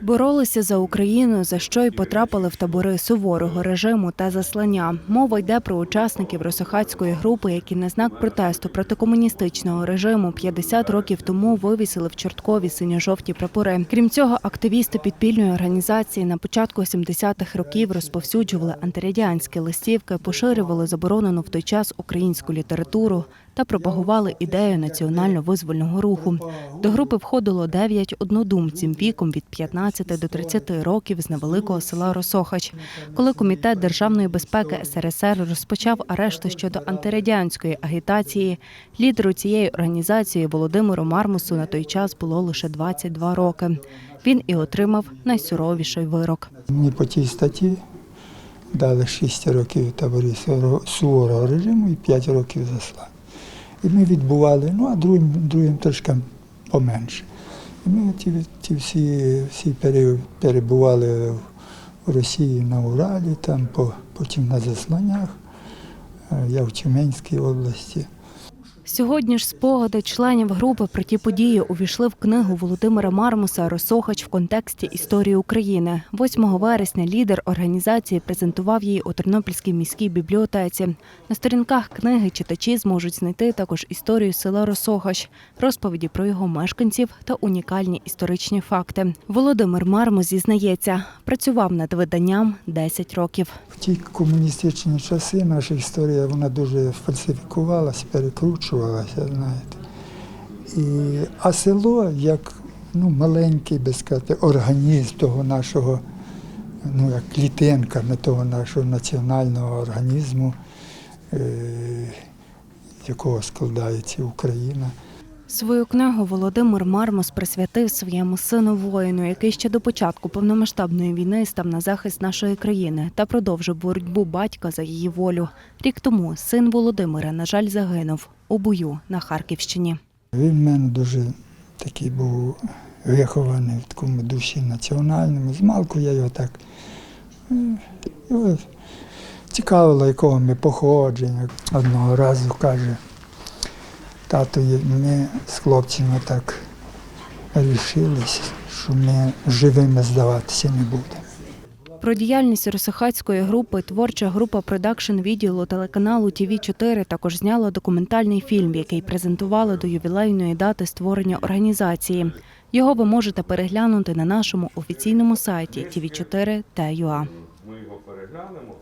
Боролися за Україну, за що й потрапили в табори суворого режиму та заслання. Мова йде про учасників росохатської групи, які на знак протесту проти комуністичного режиму 50 років тому вивісили в Чорткові синьо-жовті прапори. Крім цього, активісти підпільної організації на початку 70-х років розповсюджували антирадянські листівки, поширювали заборонену в той час українську літературу та пропагували ідею національно-визвольного руху. До групи входило 9 однодумців віком від 15 до 30 років з невеликого села Росохач. Коли комітет державної безпеки СРСР розпочав арешти щодо антирадянської агітації, лідеру цієї організації Володимиру Мармусу на той час було лише 22 роки. Він і отримав найсуровіший вирок. Мені по тій статті дали 6 років таборі суворого режиму і 5 років засла. І ми відбували, ну а другим, другим трошки поменше. І ми ті, ті всі, всі перебували в Росії на Уралі, там потім на засланнях. Е, Я в Тюменській області. Сьогодні ж спогади членів групи про ті події увійшли в книгу Володимира Мармуса Росохач в контексті історії України. 8 вересня лідер організації презентував її у Тернопільській міській бібліотеці. На сторінках книги читачі зможуть знайти також історію села Росохач, розповіді про його мешканців та унікальні історичні факти. Володимир Мармус зізнається, працював над виданням 10 років. В ті комуністичні часи наша історія вона дуже фальсифікувалася, перекручувалася, знаєте. І, а село як ну, маленький, би сказати, організм того нашого, ну як клітинка того нашого національного організму, е, якого складається Україна. Свою книгу Володимир Мармус присвятив своєму сину воїну, який ще до початку повномасштабної війни став на захист нашої країни та продовжив боротьбу батька за її волю. Рік тому син Володимира, на жаль, загинув у бою на Харківщині. Він в мене дуже такий був вихований в такому душі національному. Змалку я його так е, його цікавило, якого ми походження. Одного разу каже, тато, ми з хлопцями так рішились, що ми живими здаватися не будемо. Про діяльність Росихацької групи творча група продакшн відділу телеканалу тв 4 також зняла документальний фільм, який презентували до ювілейної дати створення організації. Його ви можете переглянути на нашому офіційному сайті tv4.ua. Ми його переглянемо.